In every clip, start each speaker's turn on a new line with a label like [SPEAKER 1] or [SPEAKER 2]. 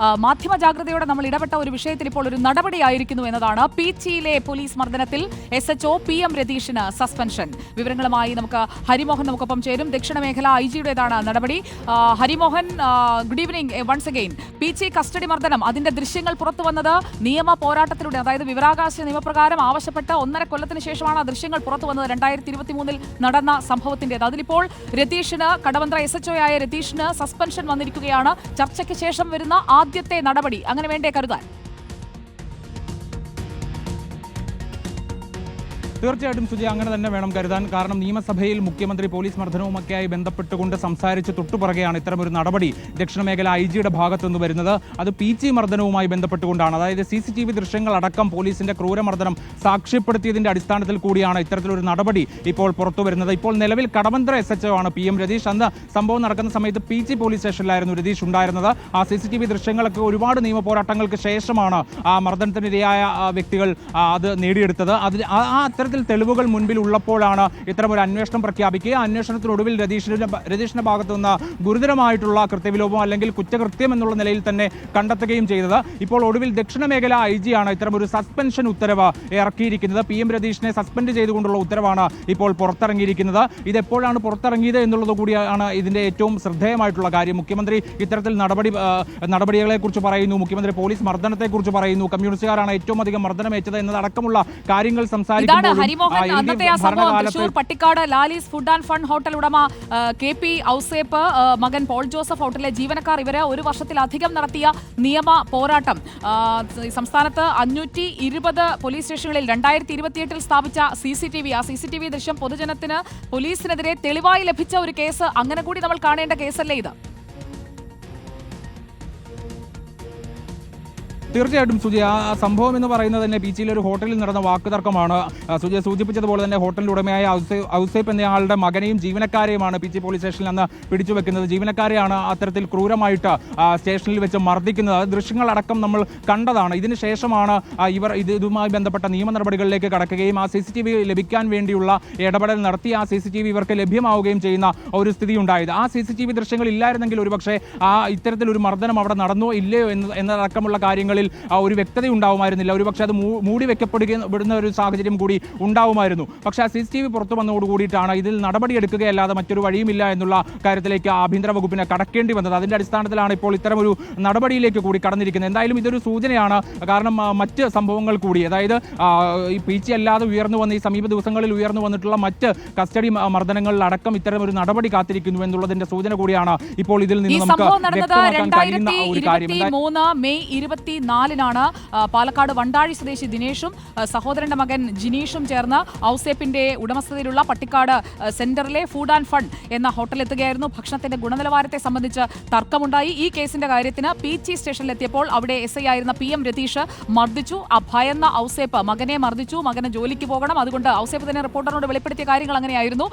[SPEAKER 1] ആ, മാധ്യമ ജാഗ്രതയോടെ നമ്മൾ ഇടപെട്ട ഒരു വിഷയത്തിൽ ഇപ്പോൾ ഒരു നടപടിയായിരിക്കുന്നു എന്നതാണ് പീച്ചിയിലെ police മർദ്ദനത്തിൽ S H O P M രതീഷിന് suspension. വിവരങ്ങളുമായി നമുക്ക് ഹരിമോഹൻ നമുക്കൊപ്പം ചേരും. ദക്ഷിണ മേഖല ഐ ജിയുടേതാണ് നടപടി. Harimohan good evening once again Peechi custody മർദ്ദനം അതിന്റെ ദൃശ്യങ്ങൾ പുറത്തു വന്നത് നിയമ പോരാട്ടത്തിലൂടെ അതായത് വിവരാകാശ നിയമപ്രകാരം ആവശ്യപ്പെട്ട് ഒന്നര കൊല്ലത്തിന് ശേഷമാണ് ആ ദൃശ്യങ്ങൾ പുറത്തു വന്നത് രണ്ടായിരത്തി ഇരുപത്തി മൂന്നിൽ നടന്ന സംഭവത്തിന്റേത്. അതിലിപ്പോൾ രതീഷിന് കടവന്ത്ര എസ് എച്ച് ഒ ആയ രതീഷിന് സസ്പെൻഷൻ വന്നിരിക്കുകയാണ്. ചർച്ചയ്ക്ക് ശേഷം വരുന്ന ആദ്യത്തെ നടപടി. അങ്ങനെ വേണ്ടേ കരുതാൻ?
[SPEAKER 2] തീർച്ചയായിട്ടും സുജി അങ്ങനെ തന്നെ വേണം കരുതാൻ. കാരണം നിയമസഭയിൽ മുഖ്യമന്ത്രി പോലീസ് മർദ്ദനവുമൊക്കെയായി ബന്ധപ്പെട്ടുകൊണ്ട് സംസാരിച്ച് തൊട്ടുപുറകെയാണ് ഇത്തരമൊരു നടപടി ദക്ഷിണ മേഖല ഐ ജിയുടെ ഭാഗത്തുനിന്ന് വരുന്നത്. അത് പി ജി മർദ്ദനവുമായി ബന്ധപ്പെട്ടുകൊണ്ടാണ്. അതായത് സി സി ടി വി ദൃശ്യങ്ങളടക്കം പോലീസിന്റെ ക്രൂരമർദ്ദനം സാക്ഷ്യപ്പെടുത്തിയതിന്റെ അടിസ്ഥാനത്തിൽ കൂടിയാണ് ഇത്തരത്തിലൊരു നടപടി ഇപ്പോൾ പുറത്തു വരുന്നത്. ഇപ്പോൾ നിലവിൽ കടമന്ത്ര എസ് എച്ച് ആണ് പി എം രതീഷ്. അന്ന് സംഭവം നടക്കുന്ന സമയത്ത് പി ജി പോലീസ് സ്റ്റേഷനിലായിരുന്നു രതീഷ് ഉണ്ടായിരുന്നത്. ആ സി സി ടി വി ദൃശ്യങ്ങളൊക്കെ ഒരുപാട് നിയമ പോരാട്ടങ്ങൾക്ക് ശേഷമാണ് ആ മർദ്ദനത്തിനിരയായ വ്യക്തികൾ അത് നേടിയെടുത്തത്. അതിൽ ആ ആ അത്തരത്തിൽ തെളിവുകൾ മുൻപിൽ ഉള്ളപ്പോഴാണ് ഇത്തരം ഒരു അന്വേഷണം പ്രഖ്യാപിക്കുക. അന്വേഷണത്തിനൊടുവിൽ രതീഷിന്റെ രതീഷിന്റെ ഭാഗത്തു നിന്ന് ഗുരുതരമായിട്ടുള്ള കൃത്യവിലോപം അല്ലെങ്കിൽ കുറ്റകൃത്യം എന്നുള്ള നിലയിൽ തന്നെ കണ്ടെത്തുകയും ചെയ്തത്. ഇപ്പോൾ ഒടുവിൽ ദക്ഷിണ മേഖല ഐ ജി ആണ് ഇത്തരം ഒരു സസ്പെൻഷൻ ഉത്തരവ് ഇറക്കിയിരിക്കുന്നത്. പി എം രതീഷിനെ സസ്പെൻഡ് ചെയ്തുകൊണ്ടുള്ള ഉത്തരവാണ് ഇപ്പോൾ പുറത്തിറങ്ങിയിരിക്കുന്നത്. ഇതെപ്പോഴാണ് പുറത്തിറങ്ങിയത് എന്നുള്ളത് കൂടിയാണ് ഇതിന്റെ ഏറ്റവും ശ്രദ്ധേയമായിട്ടുള്ള കാര്യം. മുഖ്യമന്ത്രി ഇത്തരത്തിൽ നടപടി നടപടികളെക്കുറിച്ച് നടപടികളെ കുറിച്ച് പറയുന്നു. മുഖ്യമന്ത്രി പോലീസ് മർദ്ദനത്തെ കുറിച്ച് പറയുന്നു. കമ്മ്യൂണിസ്റ്റുകാരാണ് ഏറ്റവും അധികം മർദ്ദനമേറ്റത് എന്നതടക്കമുള്ള കാര്യങ്ങൾ ആ,
[SPEAKER 1] ഹരിമോഹൻ അന്നത്തെ ആ സംഭവം Thrissur Pattikkad Lalees food and fund hotel ഉടമ കെ പി ഔസേപ്പ് മകൻ പോൾ ജോസഫ് ഹോട്ടലിലെ ജീവനക്കാർ ഇവർ ഒരു വർഷത്തിലധികം നടത്തിയ നിയമ പോരാട്ടം. സംസ്ഥാനത്ത് അഞ്ഞൂറ്റി ഇരുപത് പോലീസ് സ്റ്റേഷനുകളിൽ രണ്ടായിരത്തി ഇരുപത്തിയെട്ടിൽ സ്ഥാപിച്ച സി സി ടി വി. ആ സി സി ടി വി ദൃശ്യം പൊതുജനത്തിന് പോലീസിനെതിരെ തെളിവായി ലഭിച്ച ഒരു കേസ്. അങ്ങനെ കൂടി നമ്മൾ കാണേണ്ട കേസല്ലേ ഇത്?
[SPEAKER 2] തീർച്ചയായിട്ടും സുജി ആ സംഭവം എന്ന് പറയുന്നത് തന്നെ ബീച്ചിലെ ഒരു ഹോട്ടലിൽ നടന്ന വാക്കുതർക്കമാണ്. സുജി സൂചിപ്പിച്ചതുപോലെ തന്നെ ഹോട്ടലിന്റെ ഉടമയായ ഔസേ- ഔസേപ്പ് എന്നയാളുടെ മകനെയും ജീവനക്കാരെയുമാണ് ജി പോലീസ് സ്റ്റേഷനിൽ നിന്ന് പിടിച്ചു വെക്കുന്നത്. ജീവനക്കാരെയാണ് അത്തരത്തിൽ ക്രൂരമായിട്ട് സ്റ്റേഷനിൽ വെച്ച് മർദ്ദിക്കുന്നത്. ദൃശ്യങ്ങളടക്കം നമ്മൾ കണ്ടതാണ്. ഇതിന് ശേഷമാണ് ഇവർ ഇത് ഇതുമായി ബന്ധപ്പെട്ട നിയമ നടപടികളിലേക്ക് കടക്കുകയും ആ സി സി ടി വി ലഭിക്കാൻ വേണ്ടിയുള്ള ഇടപെടൽ നടത്തി ആ സി സി ടി വി ഇവർക്ക് ലഭ്യമാവുകയും ചെയ്യുന്ന ഒരു സ്ഥിതി ഉണ്ടായത് ആ സി സി ടി വി ദൃശ്യങ്ങൾ ഇല്ലായിരുന്നെങ്കിൽ ഒരുപക്ഷെ ആ ഇത്തരത്തിലൊരു മർദ്ദനം അവിടെ നടന്നോ ഇല്ലയോ എന്ന് എന്നതടക്കമുള്ള കാര്യങ്ങളിൽ ആ ഒരു വ്യക്തത ഉണ്ടാവുമായിരുന്നില്ല. ഒരുപക്ഷെ അത് മൂടി വെക്കപ്പെടുക പെടുന്ന ഒരു സാഹചര്യം കൂടി ഉണ്ടാവുമായിരുന്നു. പക്ഷേ ആ സി സി ടി വി പുറത്തു വന്നതോടുകൂടിയിട്ടാണ് ഇതിൽ നടപടിയെടുക്കുകയല്ലാതെ മറ്റൊരു വഴിയുമില്ല എന്നുള്ള കാര്യത്തിലേക്ക് ആഭ്യന്തര വകുപ്പിനെ കടക്കേണ്ടി വന്നത്. അതിന്റെ അടിസ്ഥാനത്തിലാണ് ഇപ്പോൾ ഇത്തരമൊരു നടപടിയിലേക്ക് കൂടി കടന്നിരിക്കുന്നത്. എന്തായാലും ഇതൊരു സൂചനയാണ്. കാരണം മറ്റ് സംഭവങ്ങൾ കൂടി അതായത് ഈ പി ചി അല്ലാതെ ഉയർന്നു വന്ന ഈ സമീപ ദിവസങ്ങളിൽ ഉയർന്നു വന്നിട്ടുള്ള മറ്റ് കസ്റ്റഡി മർദ്ദനങ്ങളിലടക്കം ഇത്തരം ഒരു നടപടി കാത്തിരിക്കുന്നു എന്നുള്ളതിന്റെ സൂചന കൂടിയാണ് ഇപ്പോൾ ഇതിൽ നിന്ന് നമുക്ക്
[SPEAKER 1] സംഭവം മെയ്
[SPEAKER 2] വ്യക്തമാക്കാൻ കഴിയുന്ന
[SPEAKER 1] രണ്ടായിരത്തി
[SPEAKER 2] ഒരു കാര്യം.
[SPEAKER 1] ഇരുപത്തി മെയ് ആ, പാലക്കാട് വണ്ടാഴി സ്വദേശി ദിനേഷും സഹോദരന്റെ മകൻ ജിനീഷും ചേർന്ന് ഔസേപ്പിന്റെ ഉടമസ്ഥതയിലുള്ള പട്ടിക്കാട് സെന്ററിലെ ഫുഡ് ആൻഡ് ഫണ്ട് എന്ന ഹോട്ടലെത്തുകയായിരുന്നു ഭക്ഷണത്തിന്റെ ഗുണനിലവാരത്തെ സംബന്ധിച്ച് തർക്കമുണ്ടായി. ഈ കേസിന്റെ കാര്യത്തിന് പി ചി സ്റ്റേഷനിലെത്തിയപ്പോൾ അവിടെ എസ് ഐ ആയിരുന്ന പി എം രതീഷ് മർദ്ദിച്ചു. ആ ഭയന്ന ഔസേപ്പ് മകനെ മർദ്ദിച്ചു. മകന് ജോലിക്ക് പോകണം. അതുകൊണ്ട് ഔസേപ്പ് തന്നെ റിപ്പോർട്ടറിനോട് വെളിപ്പെടുത്തിയ കാര്യങ്ങൾ അങ്ങനെയായിരുന്നു.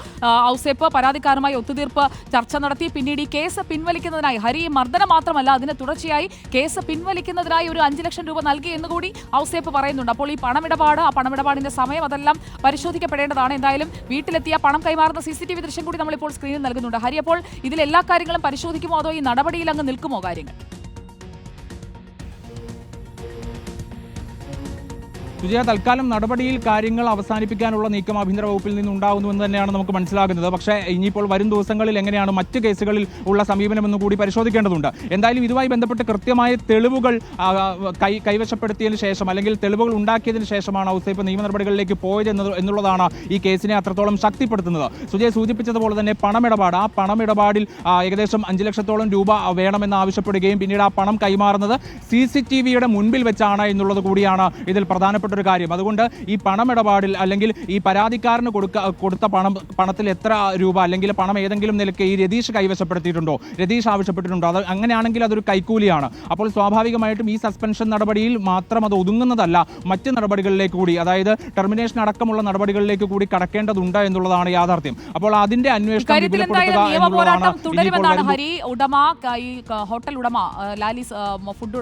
[SPEAKER 1] ഔസേപ്പ് പരാതിക്കാരുമായി ഒത്തുതീർപ്പ് ചർച്ച നടത്തി. പിന്നീട് ഈ കേസ് പിൻവലിക്കുന്നതിനായി ഹരി മർദ്ദനം മാത്രമല്ല അതിന് തുടർച്ചയായി കേസ് പിൻവലിക്കുന്നതിനായി ഒരു അഞ്ച് ലക്ഷം രൂപ നൽകി എന്ന് കൂടി ഔസേപ്പ് പറയുന്നുണ്ട്. അപ്പോൾ ഈ പണമിടപാട് ആ പണമിടപാടിന്റെ സമയം അതെല്ലാം പരിശോധിക്കപ്പെടേണ്ടതാണ്. എന്തായാലും വീട്ടിലെത്തിയ പണം കൈമാറുന്ന സി സി ടി വി ദൃശ്യം കൂടി നമ്മളിപ്പോൾ സ്ക്രീനിൽ നൽകുന്നുണ്ട്. ഹരി അപ്പോൾ ഇതിൽ എല്ലാ കാര്യങ്ങളും പരിശോധിക്കുമോ? അതോ ഈ നടപടിയിൽ അങ്ങ് നിൽക്കുമോ കാര്യങ്ങൾ?
[SPEAKER 2] സുജയ തൽക്കാലം നടപടിയിൽ കാര്യങ്ങൾ അവസാനിപ്പിക്കാനുള്ള നീക്കം ആഭ്യന്തര വകുപ്പിൽ നിന്ന് എന്ന് തന്നെയാണ് നമുക്ക് മനസ്സിലാകുന്നത്. പക്ഷേ ഇനിയിപ്പോൾ വരും ദിവസങ്ങളിൽ എങ്ങനെയാണ് മറ്റ് കേസുകളിൽ ഉള്ള സമീപനമെന്ന് കൂടി പരിശോധിക്കേണ്ടതുണ്ട്. എന്തായാലും ഇതുമായി ബന്ധപ്പെട്ട് കൃത്യമായ തെളിവുകൾ കൈ കൈവശപ്പെടുത്തിയതിന് ശേഷം അല്ലെങ്കിൽ തെളിവുകൾ ഉണ്ടാക്കിയതിന് ശേഷമാണ് ഔസേപ്പ് നിയമ നടപടികളിലേക്ക് പോയത് എന്നുള്ളതാണ് ഈ കേസിനെ അത്രത്തോളം ശക്തിപ്പെടുത്തുന്നത്. സുജയ സൂചിപ്പിച്ചതുപോലെ തന്നെ പണമിടപാട് ആ പണമിടപാടിൽ ഏകദേശം അഞ്ച് ലക്ഷത്തോളം രൂപ വേണമെന്ന് ആവശ്യപ്പെടുകയും പിന്നീട് ആ പണം കൈമാറുന്നത് സി സി ടി വിയുടെ മുൻപിൽ വെച്ചാണ് എന്നുള്ളത് കൂടിയാണ് ഇതിൽ പ്രധാനപ്പെട്ട ഒരു കാര്യം. അതുകൊണ്ട് ഈ പണമിടപാടിൽ അല്ലെങ്കിൽ ഈ പരാതിക്കാരന് കൊടുക്ക കൊടുത്ത പണം പണത്തിൽ എത്ര രൂപ അല്ലെങ്കിൽ പണം ഏതെങ്കിലും നിലയ്ക്ക് ഈ രതീഷ് കൈവശപ്പെടുത്തിയിട്ടുണ്ടോ? രതീഷ് ആവശ്യപ്പെട്ടിട്ടുണ്ടോ? അത് അങ്ങനെയാണെങ്കിൽ അതൊരു കൈക്കൂലിയാണ്. അപ്പോൾ സ്വാഭാവികമായിട്ടും ഈ സസ്പെൻഷൻ നടപടിയിൽ മാത്രം അത് ഒതുങ്ങുന്നതല്ല മറ്റ് നടപടികളിലേക്ക് കൂടി അതായത് ടെർമിനേഷൻ അടക്കമുള്ള നടപടികളിലേക്ക് കൂടി കടക്കേണ്ടതുണ്ട് എന്നുള്ളതാണ് യാഥാർത്ഥ്യം. അപ്പോൾ അതിന്റെ അന്വേഷണം
[SPEAKER 1] തുടരുമെന്നാണ് ഹരി ഉടമ ഈ ഹോട്ടൽ ഉടമ ലാലിസ് ഫുഡ്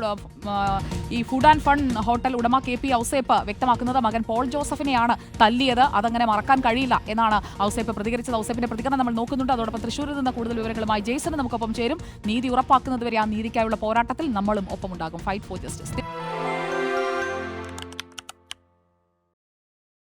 [SPEAKER 1] ഈ ഫുഡ് ആൻഡ് ഫൺ ഹോട്ടൽ ഉടമ കെ പി ഔസേപ്പ് വ്യക്തമാക്കുന്നത് മകൻ പോൾ ജോസഫിനെയാണ് തല്ലിയത്. അതങ്ങനെ മറക്കാൻ കഴിയില്ല എന്നാണ് ഔസേപ്പ് പ്രതികരിച്ചത്. ഔസേപ്പിന്റെ പ്രതികരണം നമ്മൾ നോക്കുന്നുണ്ട്. അതോടൊപ്പം തൃശ്ശൂരിൽ നിന്ന് കൂടുതൽ വിവരങ്ങളുമായി ജെയ്സൺ നമുക്കൊപ്പം ചേരും. നീതി ഉറപ്പാക്കുന്നതുവരെ ആ നീതിക്കായുള്ള പോരാട്ടത്തിൽ നമ്മളും ഒപ്പമുണ്ടാകും. Fight for justice